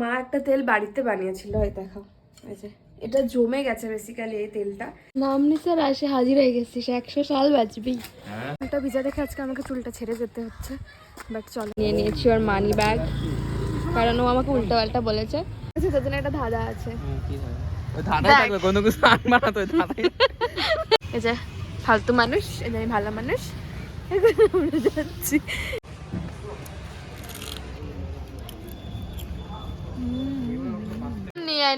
মা একটা তেল বাড়িতে বানিয়েছিল এই দেখো এই যে এটা জমে গেছে বেসিক্যালি এই তেলটা। নাম নিসার আসে হাজির হয়ে গেছিস একশো সাল বাঁচবি চুলটা ভিজা দেখে আজকে আমাকে চুলটা ছেড়ে যেতে হচ্ছে। বাট চল। নিয়ে নিয়েছি ওর মানি ব্যাগ কারণ ও আমাকে উল্টো পাল্টা বলেছে। আচ্ছা তোর জন্য একটা ধাঁধা আছে। এই যে ফালতু মানুষ এই যে আমি ভালো মানুষ। এখন আমরা যাচ্ছি।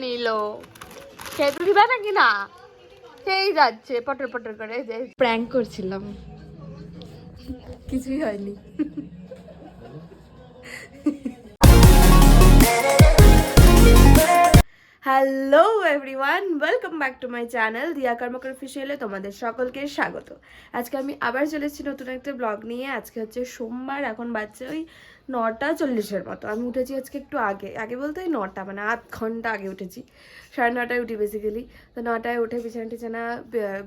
নিল। খেতে দিবা নাকি না? সেই যাচ্ছে পটর পটর করে প্র্যাঙ্ক করছিলাম। কিছুই হয়নি। Hello everyone welcome back to my channel Diya Karmakar অফিসিয়ালে তোমাদের সকলকে স্বাগত। আজকে আমি আবার চলে এসেছি নতুন একটা ব্লগ নিয়ে। আজকে হচ্ছে সোমবার, এখন বাচ্চা ওই নটা চল্লিশের মতো। আমি উঠেছি আজকে একটু আগে। আগে বলতে ওই নটা মানে আধ ঘণ্টা আগে উঠেছি। সাড়ে নটায় উঠি বেসিক্যালি তো নটায় উঠে বিছানা টিছানা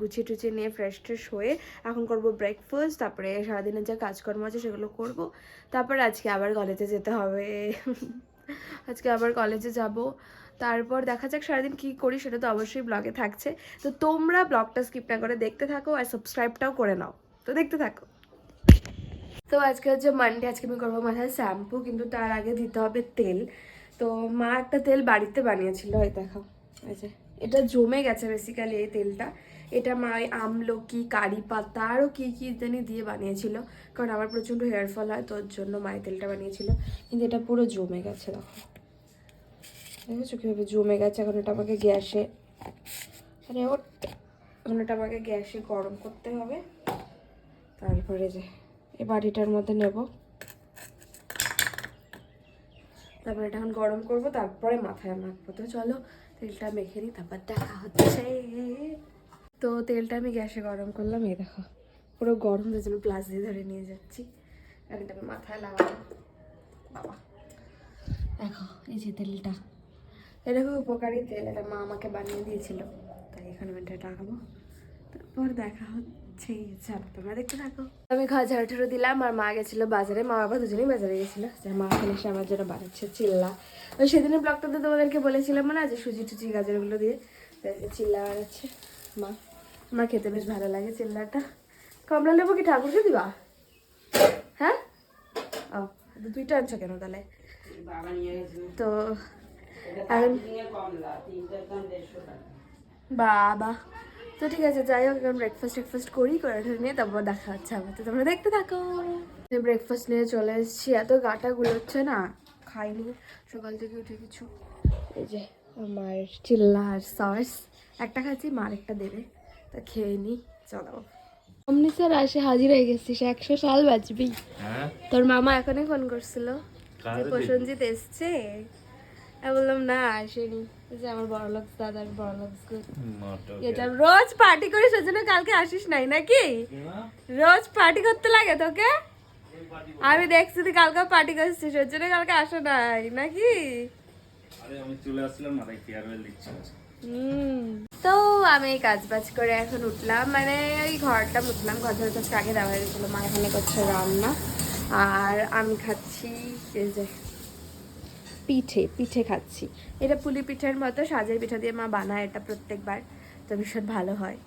গুছিয়ে টুছিয়ে নিয়ে ফ্রেশ ট্রেশ হয়ে এখন করব ব্রেকফাস্ট তারপরে সারাদিনের যা কাজকর্ম আছে সেগুলো করব। তারপর আজকে আবার কলেজে যেতে হবে। আজকে আবার কলেজে যাব। তারপর দেখা যাক সারাদিন কী করি, সেটা তো অবশ্যই ব্লগে থাকছে। তো তোমরা ব্লগটা স্কিপ না করে দেখতে থাকো আর সাবস্ক্রাইবটাও করে নাও। তো দেখতে থাকো। তো আজকে হচ্ছে মানডে আজকে আমি করব মাথায় শ্যাম্পু কিন্তু তার আগে দিতে হবে তেল। তো মা একটা তেল বাড়িতে বানিয়েছিল, এই দেখো। যে, এটা জমে গেছে বেসিক্যালি এই তেলটা। এটা মা ওই আমলকি, কারি পাতা আরও কী কী জানি দিয়ে বানিয়েছিল। কারণ আমার প্রচণ্ড হেয়ার ফল হয় তোর জন্য মায়ের তেলটা বানিয়েছিল। কিন্তু এটা পুরো জমে গেছে, দেখো। দেখেছ কীভাবে জমে গেছে? এখন এটা আমাকে গ্যাসে। আরে ওট এখন এটা আমাকে গ্যাসে গরম করতে হবে। তারপরে যে এই বাটিটার মধ্যে নেব। তারপরে এটা এখন গরম করব, তারপরে মাথায় মাখবো তো চলো, তেলটা মেখে নিই, তারপর দেখা হচ্ছে। তো তেলটা আমি গ্যাসে গরম করলাম, এই দেখো। পুরো গরম হয়ে জন্য প্লাস দিয়ে ধরে নিয়ে যাচ্ছি। এখন এটা মাথায় লাগাবো। বাবা। দেখো, এই যে তেলটা। এটা খুব উপকারী তেল এটা মা আমাকে বানিয়ে দিয়েছিল। তাই এখানে আমি এটা লাগাবো তারপর দেখা হচ্ছে তোমরা দেখতে থাকো। আমি খাওয়া ঝাড়ু ঠাড়ু দিলাম আর মা গেছিল বাজারে। মা বাবা দুজনেই বাজারে গেছিল। যে মা এখন এসে আমার জন্য বানাচ্ছে চিল্লা। ওই সেদিনের ব্লগটাতে তোমাদেরকে বলেছিলাম না যে সুজি টুজি গাজরগুলো দিয়ে। চিল্লা বানাচ্ছে মা। আমার খেতে বেশ ভালো লাগে চিল্লাটা। কমলা লেবু কি ঠাকুরকে দিবা? হ্যাঁ? ও দুইটা আনছো কেন তাহলে? তো বাবা। তো ঠিক আছে যাই হোক এখন ব্রেকফাস্ট টেকফাস্ট করি করে নিয়ে তারপর দেখা হচ্ছে আবার। তো তোমরা দেখতে থাকো। ব্রেকফাস্ট নিয়ে চলে এসেছি। এত গাটা গুলোচ্ছে না খাইনি। সকাল থেকে উঠে কিছু এই যে আমার চিল্লা আর সস একটা খাচ্ছি মার একটা দেবে। তা খেয়ে নি চলো। অমনি স্যার আসে হাজির হয়ে গেছিস একশো সাল বাঁচবি হ্যাঁ? তোর মামা এখনই ফোন করছিল যে প্রসেনজিৎ এসছে। আমি বললাম না আসেনি। যে আমার বড় লোক দাদার বড় লোক এটা রোজ পার্টি করিস ওই জন্য কালকে আসিস নাই নাকি? রোজ পার্টি করতে লাগে তোকে? আমি দেখছি তুই কালকে পার্টি করছিস ওই জন্য কালকে আসো নাই নাকি? তো আমি এই কাজ বাজ করে এখন উঠলাম মানে ওই ঘরটা উঠলাম ঘর ধরে আগে দেওয়া হয়েছিল মা এখানে করছে রান্না। আর আমি খাচ্ছি এই যে পিঠে পিঠে খাচ্ছি। এটা পুলি পিঠের মতো সাজের পিঠা দিয়ে মা বানায় এটা প্রত্যেকবার, তো ভীষণ ভালো হয়।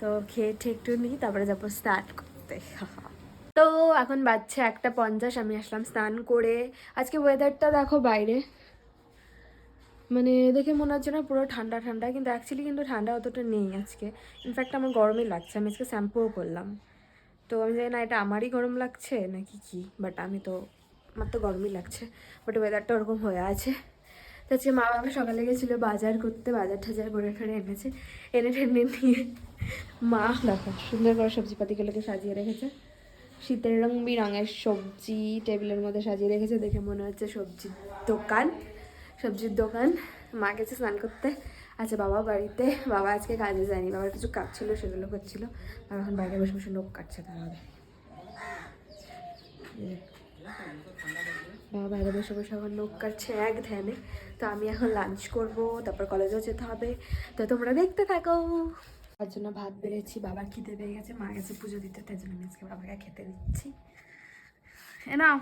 তো খেয়ে ঠে একটু নিই তারপরে যাব স্টার্ট করতে। তো এখন বাচ্চা একটা পঞ্চাশ, আমি আসলাম স্নান করে। আজকে ওয়েদারটা দেখো বাইরে। মানে দেখে মনে হচ্ছে না পুরো ঠান্ডা ঠান্ডা, কিন্তু অ্যাকচুয়ালি কিন্তু ঠান্ডা অতটা নেই আজকে। ইনফ্যাক্ট আমার গরমই লাগছে, আমি আজকে শ্যাম্পুও করলাম। তো আমি জানি না, এটা আমারই গরম লাগছে নাকি কি? বাট আমি তো আমার তো গরমই লাগছে বাট ওয়েদারটা ওরকম হয়ে আছে। তো আজকে মা বাবা সকালে গেছিল বাজার করতে, বাজার ঠাজার করে ঠরে এনেছে, এনে টেনে নিয়ে। মা দেখো, সুন্দর করে সবজিপাতিগুলোকে সাজিয়ে রেখেছে। শীতের রং রঙের সবজি টেবিলের মধ্যে সাজিয়ে রেখেছে, দেখে মনে হচ্ছে সবজির দোকান সবজির দোকান। মা গেছে স্নান করতে। আচ্ছা বাবা বাড়িতে। বাবা আজকে কাজে যায়নি, বাবার কিছু কাজ ছিল, সেগুলো করছিল। আর এখন বাইরে বসে বসে লোক কাটছে বাবা বাইরে বসে বসে এখন লোক কাটছে এক ধ্যানে। তো আমি এখন লাঞ্চ করব তারপর কলেজেও যেতে হবে। তো তোমরা দেখতে থাকো। তার জন্য ভাত বেড়েছি বাবার খিদে পেয়ে গেছে মা গেছে পুজো দিতে তাই জন্য আমি আজকে বাবাকে খেতে দিচ্ছি। এ নাও।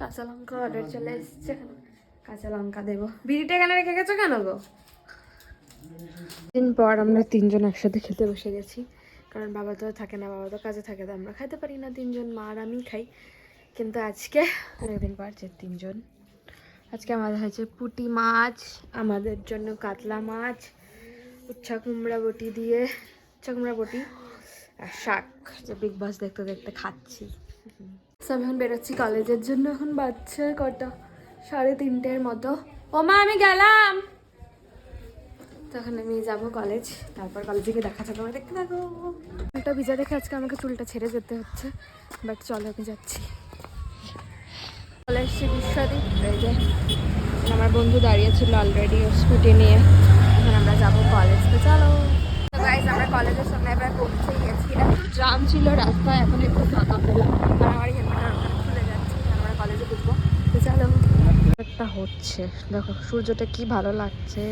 কাঁচা লঙ্কা অর্ডার চলে এসছে। কাঁচা লঙ্কা দেবো। বিড়িটা এখানে রেখে গেছো কেন গো? দিন পর আমরা তিনজন একসাথে খেতে বসে গেছি। কারণ বাবা তো থাকে না, বাবা তো কাজে থাকে, তো আমরা খাইতে পারি না, তিনজন মা আর আমি খাই। কিন্তু আজকে অনেকদিন পর যে তিনজন, আজকে আমাদের হয়েছে পুঁটি মাছ, আমাদের জন্য কাতলা মাছ, উচ্ছা কুমড়া বটি দিয়ে, উচ্ছা কুমড়া বটি আর শাক, যে বিগ বস দেখতে দেখতে খাচ্ছি। সব এখন বেরোচ্ছি কলেজের জন্য, এখন বাচ্চা কটা? সাড়ে তিনটের মতো। ও মা, আমি গেলাম! তখন আমি যাব কলেজ তারপর কলেজে গিয়ে দেখা যাবে। দেখতে থাকো। চুলটা ভিজা দেখে আজকে আমাকে চুলটা ছেড়ে যেতে হচ্ছে বাট চলো আমি যাচ্ছি। চলে এসছি বিশ্বদ্বীপ এই যে, আমার বন্ধু দাঁড়িয়ে ছিল অলরেডি স্কুটি নিয়ে। এখন আমরা যাব কলেজ তো। চলো। আমরা কলেজের সামনে এবার পৌঁছে গেছি। জাম ছিল রাস্তায়, এখন একটু আমার কলেজে তো চলো। একটা হচ্ছে, দেখো, সূর্যটা কি ভালো লাগছে।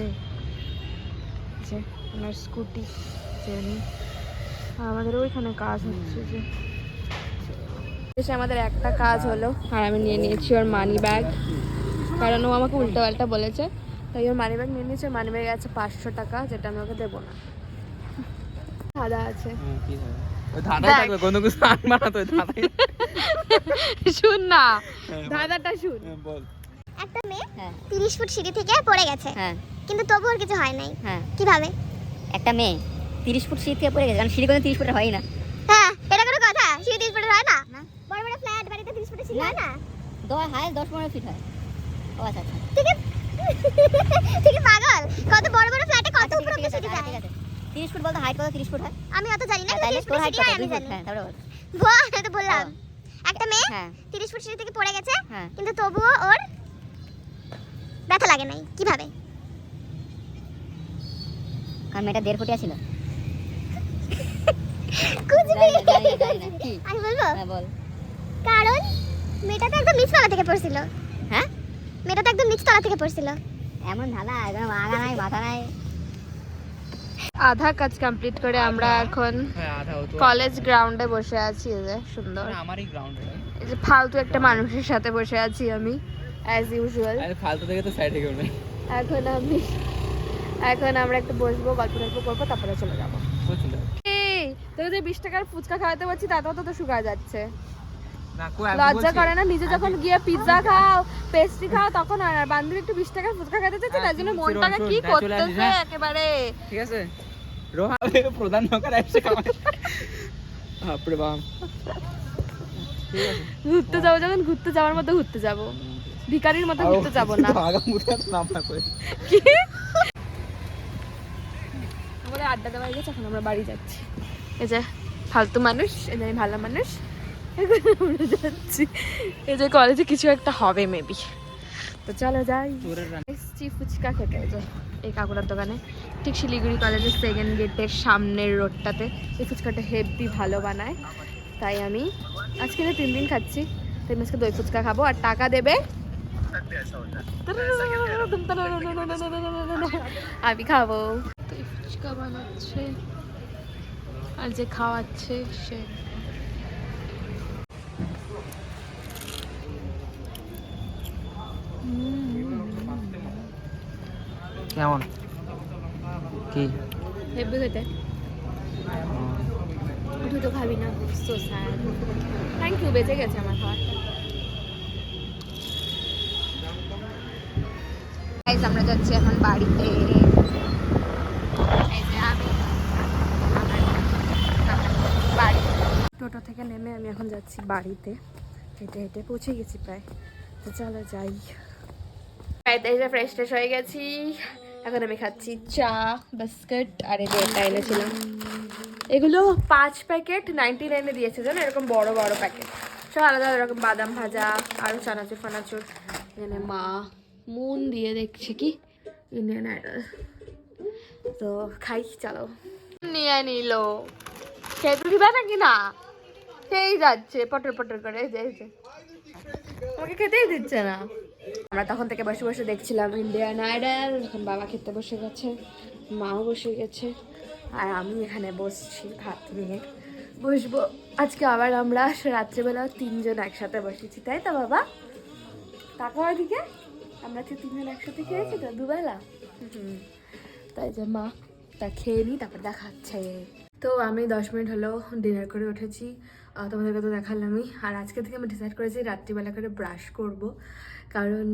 যে আমার স্কুটি জানি। আমাদের ওইখানে কাজ হচ্ছে যে। এসে আমাদের একটা কাজ হলো আর আমি নিয়ে নিয়েছি ওর মানি ব্যাগ কারণ ও আমাকে উল্টো পাল্টা বলেছে তাই ওর মানি ব্যাগ নিয়ে নিয়েছে। মানি ব্যাগে আছে পাঁচশো টাকা যেটা আমি ওকে দেবো না। সাদা আছে। ওই শুন না। হ্যাঁ, দাদাটা শুন। হ্যাঁ, বল। একটা মেয়ে তিরিশ ফুট সিঁড়ি থেকে পড়ে গেছে। হ্যাঁ। কিন্তু তবু ওর কিছু হয় নাই। হ্যাঁ। কীভাবে? একটা মেয়ে তিরিশ ফুট সিঁড়ি থেকে পড়ে গেছে। কারণ সিঁড়ি কোনো তিরিশ ফুটের হয় না। হ্যাঁ এটা কোনো কথা। সিঁড়ি তিরিশ ফুটের হয় না? বড় বড় ফ্ল্যাট বাড়িতে তিরিশ ফুটের সিঁড়ি হয় না? দশ হাই দশ পনেরো ফিট হয়। ও আচ্ছা আচ্ছা। ঠিক আছে ঠিক আছে পাগল? কত বড় বড় ফ্ল্যাটে কত আচ্ছা, উপর অব্দি সিঁড়ি হ্যাঁ, যায়? ঠিক আছে। তিরিশ ফুট বলতে হাইট কত? তিরিশ ফুট হয়? আমি অত জানি না হ্যাঁ, তাহলে তোর হাইট কত? হয় আমি ফুট জানি হ্যাঁ তারপরে বল। বল এটা তো বললাম। একটা মেয়ে হ্যাঁ। তিরিশ ফুট সিঁড়ি থেকে পড়ে গেছে হ্যাঁ। কিন্তু তবুও ওর ব্যথা লাগে নাই কীভাবে? কারণ মেয়েটা দেড় ফুটিয়া ছিল? আমি বলব? হ্যাঁ বল। কারণ মেয়েটা তো একদম নিচতলা থেকে পড়ছিল। হ্যাঁ? মেয়েটা তো একদম নিচতলা থেকে পড়ছিল। এমন একদম আগা নাই মাথা নাই। আধা কাজ কমপ্লিট করে আমরা এখন হ্যাঁ কলেজ গ্রাউন্ডে বসে আছি যে সুন্দর। আমারই গ্রাউন্ড এই যে ফালতু একটা মানুষের সাথে বসে আছি আমি। অ্যাজ ইউজুয়াল আরে ফালতু থেকে তো সাইডে এখন আমি এখন আমরা একটু বসবো গল্প টল্প করব তারপরে চলে যাব। তোকে যে বিশ টাকার ফুচকা খাওয়াতে পারছি তাতেও তো তো যাচ্ছে। লজ্জা করে না নিজে যখন গিয়ে পিৎজা খাও পেস্ট্রি খাও তখন আর বান্ধবী একটু বিশ টাকার ফুচকা খেতে চাচ্ছে তার জন্য মনটাকে কি চলে করতেছে হ্যাঁ? একেবারে? ঠিক আছে। রোহা প্রধান নৌকার এসে বাপরে বাপ। ঠিক আছে। ঘুরতে যাব যখন ঘুরতে যাওয়ার মতো ঘুরতে যাব। ভিকারির মতো ঘুরতে যাব না। আগা মুখে নাম না করে। কি? আমাদের আড্ডা দেওয়া হয়ে গেছে এখন আমরা বাড়ি যাচ্ছি। এই যে ফালতু মানুষ এই যে ভালো মানুষ এখন আমরা যাচ্ছি। এই যে কলেজে কিছু একটা হবে মেবি তো চলো যাই। এসছি ফুচকা খেতে এই কাকুরার দোকানে। ঠিক শিলিগুড়ি কলেজের সেকেন্ড গেটের সামনের রোডটাতে এই ফুচকাটা হেভি ভালো বানায়। তাই আমি আজকে তিন দিন খাচ্ছি তাই আমি আজকে দই ফুচকা খাব। আর টাকা দেবে আমি খাব ফুচকা বানাচ্ছে আর যে খাওয়াচ্ছে সে কেমন কি হেব্বি খেতে তুই তো খাবি না। সো স্যাড থ্যাংক ইউ বেঁচে গেছে আমার খাবারটা গাইস আমরা যাচ্ছি এখন বাড়িতে। এই যে আমি আমার বাড়ি। টোটো থেকে নেমে আমি এখন যাচ্ছি বাড়িতে। হেঁটে হেঁটে পৌঁছে গেছি প্রায়। তো চলো যাই। বাড়িতে এসে ফ্রেশ ট্রেশ হয়ে গেছি। এখন আমি খাচ্ছি চা বিস্কুট আর এই এটা এনেছিলাম। এগুলো পাঁচ প্যাকেট নাইনটি নাইনে দিয়েছে জানো? এরকম বড় বড় প্যাকেট। সব আলাদা আলাদা রকম বাদাম ভাজা আরও চানাচুর ফানাচুর। এখানে মা মুন দিয়ে দেখছে কি? ইন্ডিয়ান আইডল তো খাই, চলো। নিয়ে নিল। খেতে দিবা নাকি না? খেয়েই যাচ্ছে পটর পটর করে, এই যে আমাকে খেতেই দিচ্ছে না। আমরা তখন থেকে বসে বসে দেখছিলাম ইন্ডিয়ান আইডল এখন বাবা খেতে বসে গেছে, মাও বসে গেছে, আর আমি এখানে বসছি ভাত নিয়ে। বসবো। আজকে আবার আমরা রাত্রেবেলা তিনজন একসাথে বসেছি, তাই তো বাবা? তাকাও দিকে আমরা আজকে তিনজন একসাথে খেয়েছি তো দুবেলা। তাই যে মা তা খেয়ে নিই তারপর দেখাচ্ছে তো আমি দশ মিনিট হলো ডিনার করে উঠেছি। তোমাদেরকে তো দেখালামই। আর আজকে থেকে আমি ডিসাইড করেছি রাত্রিবেলা করে ব্রাশ করব। কারণ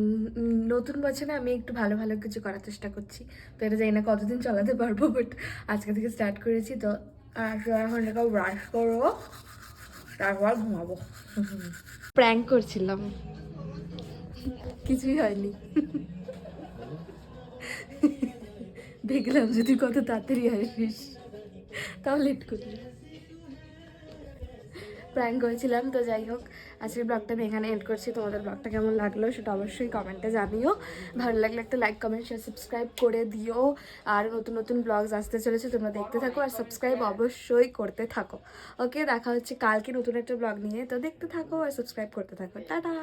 নতুন বছরে আমি একটু ভালো ভালো কিছু করার চেষ্টা করছি। তো এটা জানি না কতদিন চালাতে পারব বাট আজকে থেকে স্টার্ট করেছি। তো আর এখন এটাকে ব্রাশ করব তারপর ঘুমাবো। প্র্যাঙ্ক করছিলাম। কিছুই হয়নি। দেখলাম যদি কত তাড়াতাড়ি আসিস, তাও লেট করলি। প্র্যাঙ্ক করেছিলাম, তো যাই হোক, আজকের ব্লগটা আমি এখানে এন্ড করছি। তোমাদের ব্লগটা কেমন লাগল সেটা অবশ্যই কমেন্টে জানিও। ভালো লাগলে একটা লাইক কমেন্ট শেয়ার সাবস্ক্রাইব করে দিও। আর নতুন নতুন ব্লগস আসতে চলেছে, তোমরা দেখতে থাকো আর সাবস্ক্রাইব অবশ্যই করতে থাকো। ওকে দেখা হচ্ছে কালকে নতুন একটা ব্লগ নিয়ে। তো দেখতে থাকো আর সাবস্ক্রাইব করতে থাকো। টাটা!